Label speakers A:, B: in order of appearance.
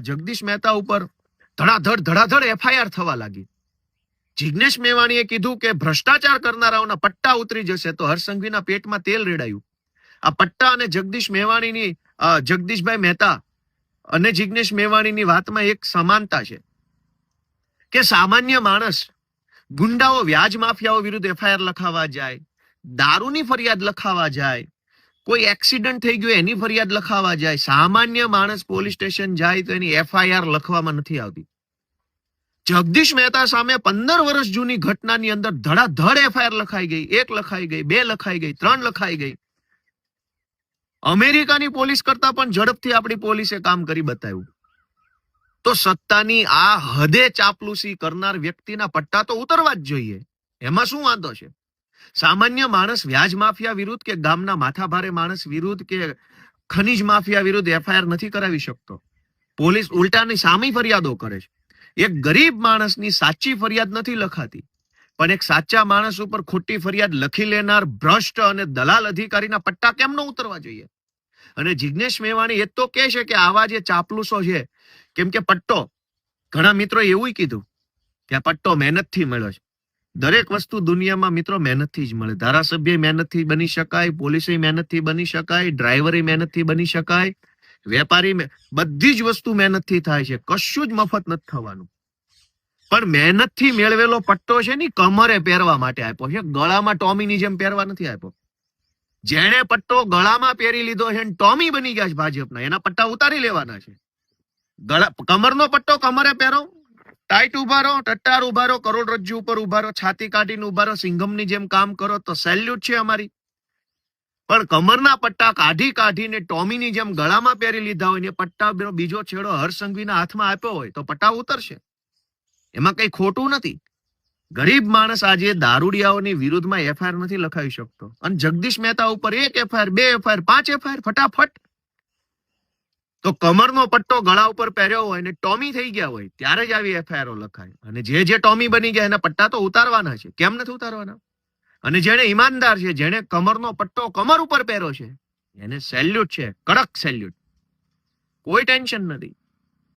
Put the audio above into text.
A: જગદીશ મહેતા ઉપર ધડાધડ ધડાધડ એફઆઈઆર થવા લાગી. જિજ્ઞેશ મેવાણીએ કીધું કે ભ્રષ્ટાચાર કરનારાઓના પટ્ટા ઉતરી જશે તો હરસંઘવીના પેટમાં તેલ રેડાયું. આ પટ્ટા અને જગદીશ મેવાણીની જગદીશભાઈ મહેતા અને જિગ્નેશ મેવાણીની વાતમાં એક સમાનતા છે કે સામાન્ય માણસ ગુંડાઓ વ્યાજ માફિયાઓ વિરુદ્ધ એફઆઈઆર લખાવા જાય, દારૂની ફરિયાદ લખાવા જાય કોઈ એક્સિડન્ટ થઈ ગયું, એની ફરિયાદ લખાવા જાય. સામાન્ય માણસ પોલીસ સ્ટેશન જાય તો એની એફઆઈઆર લખવામાં નથી આવતી. જગદીશ મહેતા સામે પંદર વર્ષ જૂની ઘટનાની અંદર ધડાધડ એફઆઈઆર લખાઈ ગઈ. એક લખાઈ ગઈ, બે લખાઈ ગઈ, ત્રણ લખાઈ ગઈ. અમેરિકાની પોલીસ કરતા પણ ઝડપથી આપણી પોલીસે કામ કરી બતાવ્યું. તો સત્તાની આ હદે ચાપલુસી કરનાર વ્યક્તિના પટ્ટા તો ઉતરવા જ જોઈએ. એમાં શું વાંધો છે? સામાન્ય માણસ વ્યાજ માફિયા વિરુદ્ધ કે ગામના માથાભારે માણસ વિરુદ્ધ કે ખનીજ માફિયા વિરુદ્ધ એફઆઈઆર નથી કરાવી શકતો? પોલીસ ઉલટાની સામી ફરિયાદો કરે છે. એક ગરીબ માણસની સાચી ફરિયાદ નથી લખાતી, પણ એક સાચા માણસ ઉપર ખોટી ફરિયાદ લખી લેનાર ભ્રષ્ટ અને દલાલ અધિકારીના પટ્ટા કેમ ન ઉતરવા જોઈએ? અને જિજ્ઞેશ મેવાણી એ તો કહે છે કે આવા જે ચાપલુસો છે, કેમ કે પટ્ટો, ઘણા મિત્રો એવું કીધું, કે આ પટ્ટો મહેનતથી મળ્યો છે. દરેક વસ્તુ દુનિયામાં મિત્રો મહેનતથી જ મળે. ધારાસભ્ય મહેનતથી બની શકાય, પોલીસે મહેનતથી બની શકાય, ડ્રાઈવરે મહેનતથી બની શકાય, વેપારી બધી જ વસ્તુ મહેનતથી થાય છે. કશું જ મફત નથી થવાનું. પણ મહેનતથી મેળવેલો પટ્ટો છે ને કમરે પહેરવા માટે આપ્યો છે. ગળામાં ટોમીની જેમ પહેરવા નથી આપ્યો. જેણે પટ્ટો ગળામાં પહેરી લીધો છે ટોમી બની ગયા છે ભાજપના. એના પટ્ટા ઉતારી લેવાના છે. ગળા, કમરનો પટ્ટો કમરે પહેરો. ટાઈટ ઊભા રહો, ટટ્ટાર ઊભા રહો કરોડરજ્જુ ઉપર ઊભા રહો, છાતી કાઢીને ઊભા રહો સિંઘમની જેમ કામ કરો તો સેલ્યુટ છે અમારી. પણ કમરના પટ્ટા કાઢી કાઢીને ટોમીની જેમ ગળામાં પહેરી લીધા હોય ને પટ્ટા બીજો છેડો હરસંઘવીના હાથમાં આપ્યો હોય તો પટ્ટા ઉતરશે. એમાં કઈ ખોટું નથી. ગરીબ માણસ આજે દારૂડિયાઓની વિરુદ્ધમાં એફઆઈઆર નથી લખાવી શકતો. અને જગદીશ મહેતા ઉપર એક એફઆઈઆર બે એફઆઈઆર પાંચ એફઆઈઆર ફટાફટ. તો કમરનો પટ્ટો ગળા ઉપર પહેર્યો હોય ને ટોમી થઈ ગયા હોય, ત્યારે જ આવી એફઆઈઆરો લખાય. અને જે જે ટોમી બની ગયા એના પટ્ટા તો ઉતારવાના છે. કેમ નથી ઉતારવાના? અને જેને ઈમાનદાર છે, જેણે કમરનો પટ્ટો કમર ઉપર પહેર્યો છે, એને સેલ્યુટ છે, કડક સેલ્યુટ કોઈ ટેન્શન નથી.